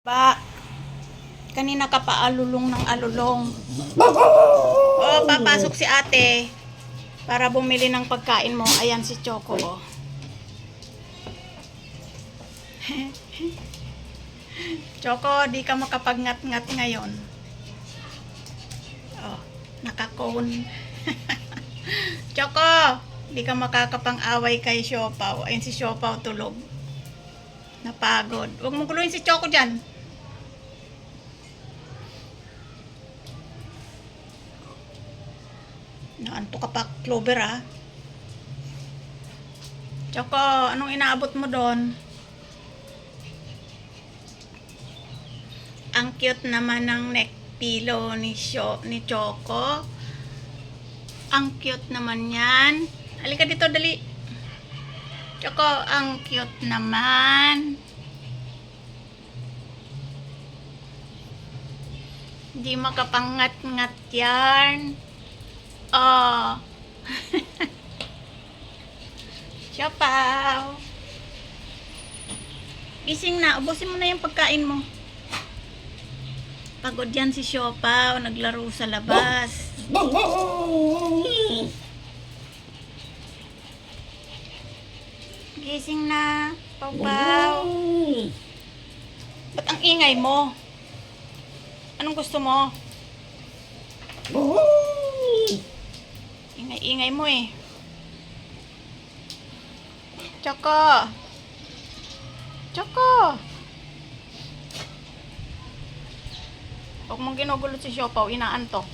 Ba, kanina ka pa alulong ng alulong. Oh, papasok si ate para bumili ng pagkain mo. Ayan si Choco, oh. Choco, di ka makapagngat-ngat ngayon. Oh, nakakone. Choco, di ka makakapang-away kay Siopaw. Ayun si Siopaw tulog. Napagod. Huwag mong kuluin si Choco dyan. Naanto ka pa, Clover ah. Choco, anong inaabot mo doon? Ang cute naman ng neck pillow ni, Sho, ni Choco. Ang cute naman yan. Halika dito, dali. Choco, ang cute naman. Hindi makapangat-ngat yan. Oh. Siyapaw. Gising na. Ubusin mo na yung pagkain mo. Pagod yan si Siopaw. Naglaro sa labas. Gising na. Pawpaw. Ba't ang ingay mo? Anong gusto mo? Ingay-ingay mo eh. Choco! Choco! Huwag mong ginugulo si Siopaw, inaantok.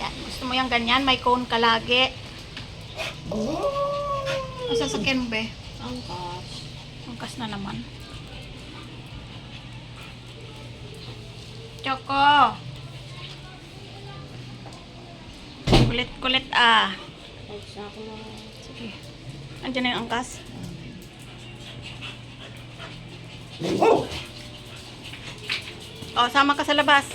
Yan, gusto mo yung ganyan? May cone ka lagi. Ang sasakyan mo, be? Angkas. Angkas na naman. Choco! Kulit-kulit ah. Sige. Andiyan na yung angkas. Oh, sama ka sa labas.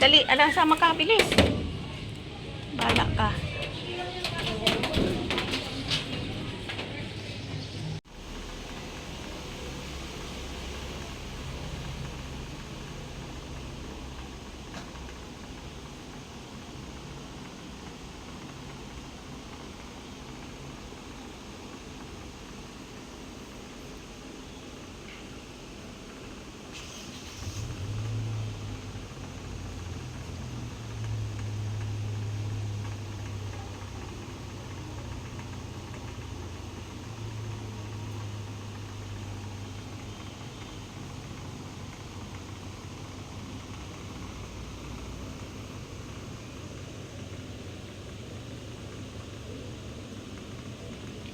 Dali, ala, sama ka, bilis. Bala ka.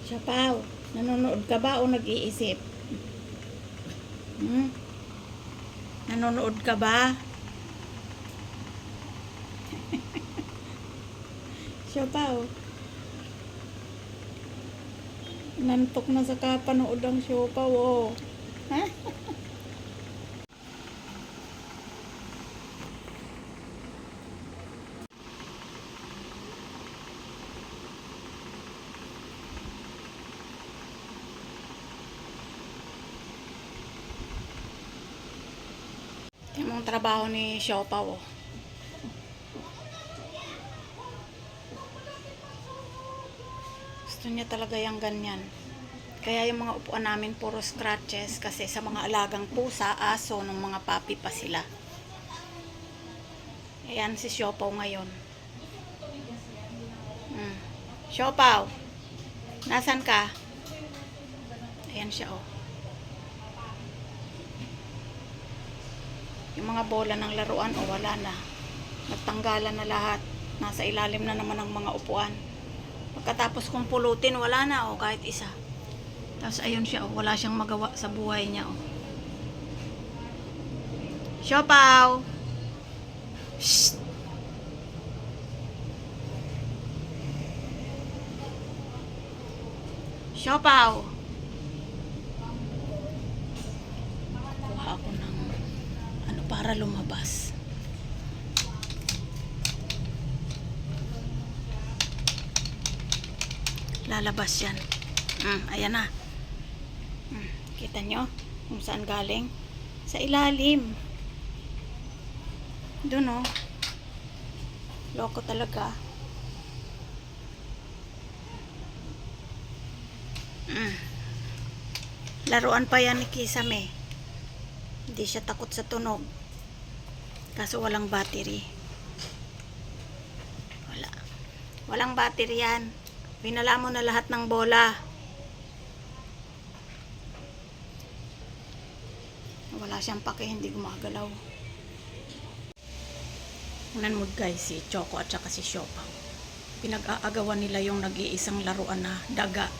Siyapaw, nanonood ka ba o nag-iisip? Hmm? Nanonood ka ba? Siyapaw. Nantok na sa kapanood ang siyapaw, oh. Ha? Yung trabaho ni Siopaw, oh. Gusto niya talaga yung ganyan. Kaya yung mga upuan namin puro scratches kasi sa mga alagang pusa, aso, ng mga papi pa sila. Ayan si Siopaw ngayon. Hmm. Siopaw, nasan ka? Ayan siya, oh. Yung mga bola ng laruan, o wala na. Nagtanggalan na lahat. Nasa ilalim na naman ng mga upuan. Pagkatapos kong pulutin, wala na, o kahit isa. Tapos ayun siya, o wala siyang magawa sa buhay niya, o. Siopaw! Shh! Siopaw! Para lumabas. Lalabas yan. Mm, ayan na. Hmm, kita nyo kung saan galing? Sa ilalim. Doon oh. Loko talaga. Mm. Laruan pa yan ni Kisame. Hindi siya takot sa tunog. Kaso walang battery. Wala. Walang battery yan. Pinala mo na lahat ng bola. Wala siyang pake, hindi gumagalaw. Unan guys, si Choco at saka si Shopa. Pinag-aagawan nila yung nag-iisang laruan na daga.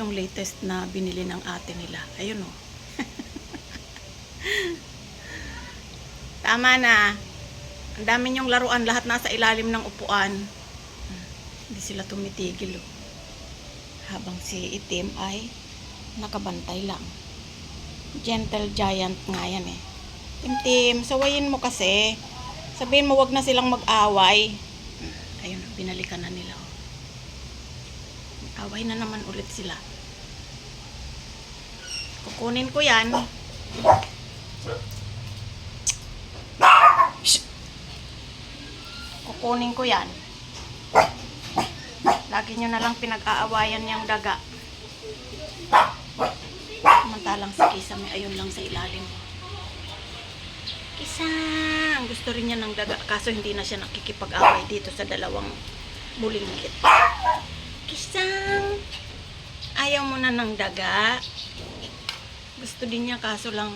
Yung latest na binili ng ate nila. Ayun o. Tama na. Ang dami niyong laruan, lahat nasa ilalim ng upuan. Hindi sila tumitigil. Oh. Habang si itim ay nakabantay lang. Gentle giant nga yan eh. Tim-tim, sawayin mo kasi. Sabihin mo wag na silang mag-away. Ayun, binalikan na nila. Away na naman ulit sila. Kukunin ko yan. Kukunin ko yan. Lagi nyo na lang pinag-aawayan niyang daga. Samantalang si Kisame, ayun lang sa ilalim. Kisang! Gusto rin niya ng daga, kaso hindi na siya nakikipag-away dito sa dalawang bulingkit. Kisang! Ayaw mo na ng daga. Gusto din niya, kaso lang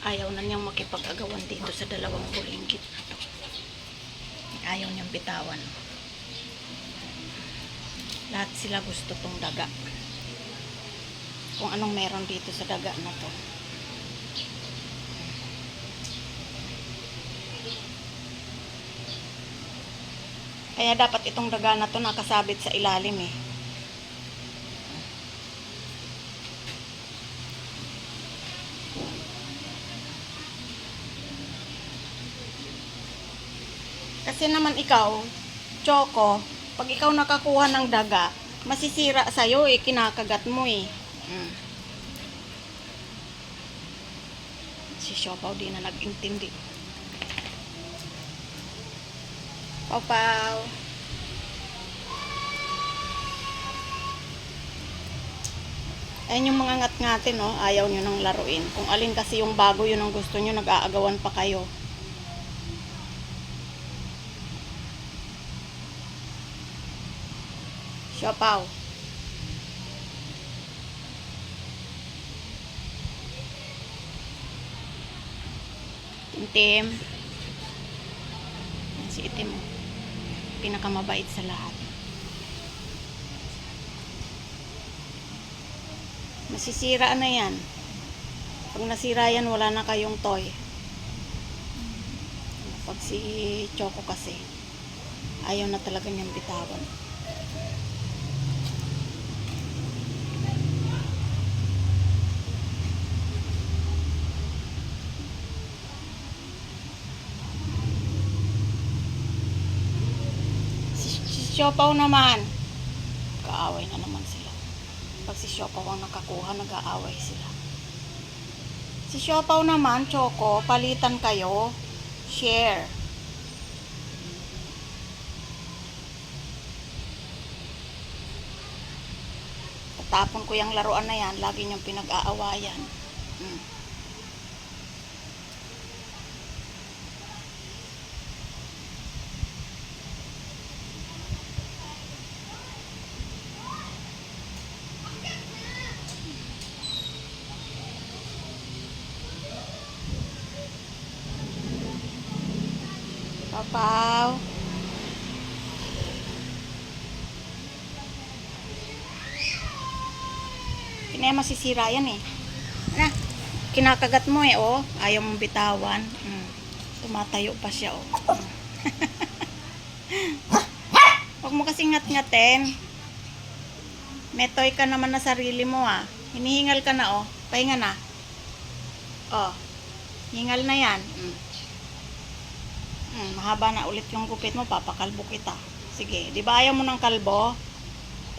ayaw na niyang makipag-agawan dito sa dalawang bulingkit. Ayaw niyang bitawan. Lahat sila gusto tong daga. Kung anong meron dito sa daga na to. Kaya dapat itong daga na to nakasabit sa ilalim eh. Kasi naman ikaw, Choco, pag ikaw nakakuha ng daga, masisira sa'yo eh, kinakagat mo eh. Mm. Si Siopaw di na nag-intindi. Pau Pau. Ayan yung mga ngat-ngatin, no? Ayaw nyo nang laruin. Kung alin kasi yung bago, yun ang gusto nyo, nag-aagawan pa kayo. Siopaw. Timtim. Yan si Itim. oh. Pinakamabait sa lahat. Masisira na yan. Pag nasira yan, wala na kayong toy. Pag si Choco kasi, ayaw na talaga niyang bitawan. Si, si Siopaw naman. Kaaway na naman sila. Pag si Siopaw ang nakakuha, nag-aaway sila. Si Siopaw naman, Choco, palitan kayo. Share. Tatapon ko yung laruan na yan. Lagi niyong pinag-aawayan. Mm. Hindi masisira yan eh. Na, kinakagat mo eh, oh. Ayaw mong bitawan. Mm. Tumatayo pa siya, oh. Mm. Huwag mo kasi ngat-ngatin. Metoy ka naman na sarili mo, ah. Hinihingal ka na, oh. Pahinga na. Oh. Hingal na yan. Mm. Hmm, mahaba na ulit yung gupit mo, papakalbo kita. Sige, di ba ayaw mo ng kalbo?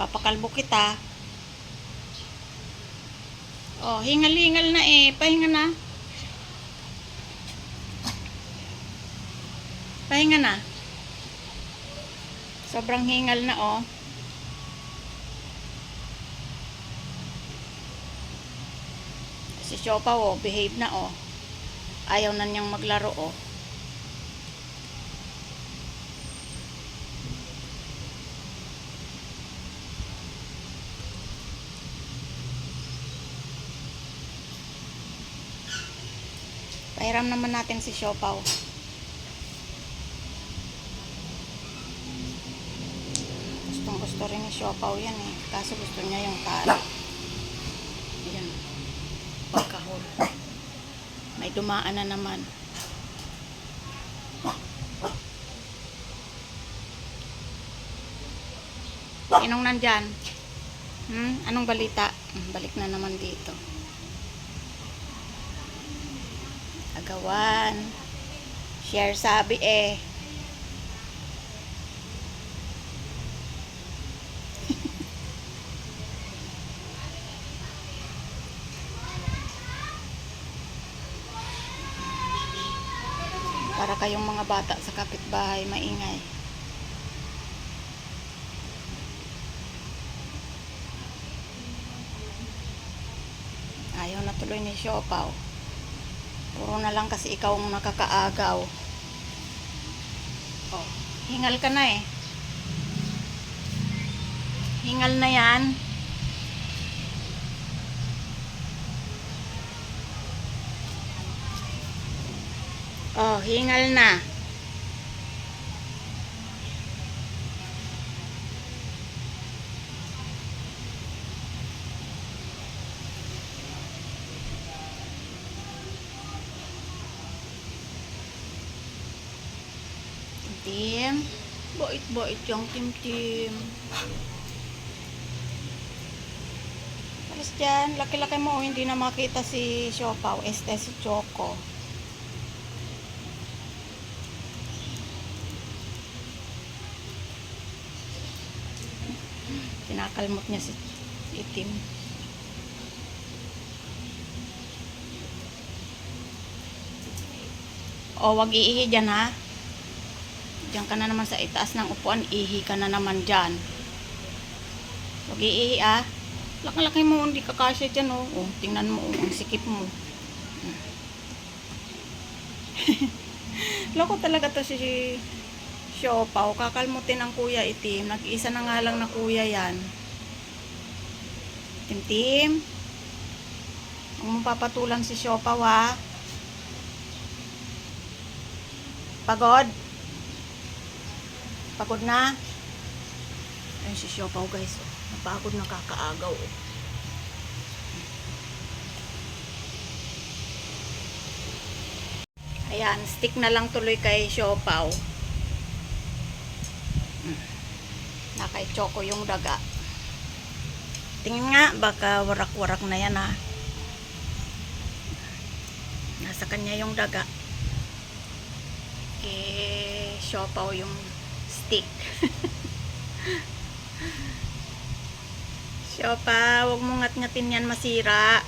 Papakalbo kita. Oh, hingal-hingal na eh. Pahinga na. Pahinga na. Sobrang hingal na oh. Si Chopa oh, behave na oh. Ayaw na niyang maglaro oh. Pahiram naman natin si Siopaw. Gustong gusto rin ni Siopaw yan eh. Kaso gusto niya yung tali. Ayan. Pagkahol. May dumaan na naman. Sinong nandyan? Hmm? Anong balita? Hmm, Balik na naman dito. Agawan. Share sabi eh. Para kayong mga bata sa kapitbahay maingay. Ayaw na tuloy ni Siopaw. Puro na lang kasi ikaw ang nakakaagaw. Oh, hingal ka na eh. Hingal na yan. Oh, hingal na. Tim. Bait-bait yung tim-tim. Alis dyan. Laki-laki mo. Hindi na makita si Siopaw. Este si Choco. Kinakalmot niya si Itim. O, wag iihi dyan ha. Diyan ka na naman sa itaas ng upuan, ihi ka na naman dyan. Huwag iihi ah. Laki-laki mo, hindi ka kasya dyan oh. oh tingnan mo, oh, ang sikip mo. Hmm. Loko talaga to si Siopaw. Kakalmutin ang kuya itim. Nag-isa na nga lang na kuya yan. Tim-tim. Huwag mo papatulan si Siopaw ha. Pagod? Pagod na? Ayun si Siopaw guys. Oh. Napagod na kakaagaw. Ayan, stick na lang tuloy kay Siopaw. Mm. Na kay Choco yung daga. Tingin nga, baka warak-warak na yan ha. Nasa kanya yung daga. Kay Siopaw yung stick. Siopaw, huwag mo ngat-ngatin yan masira.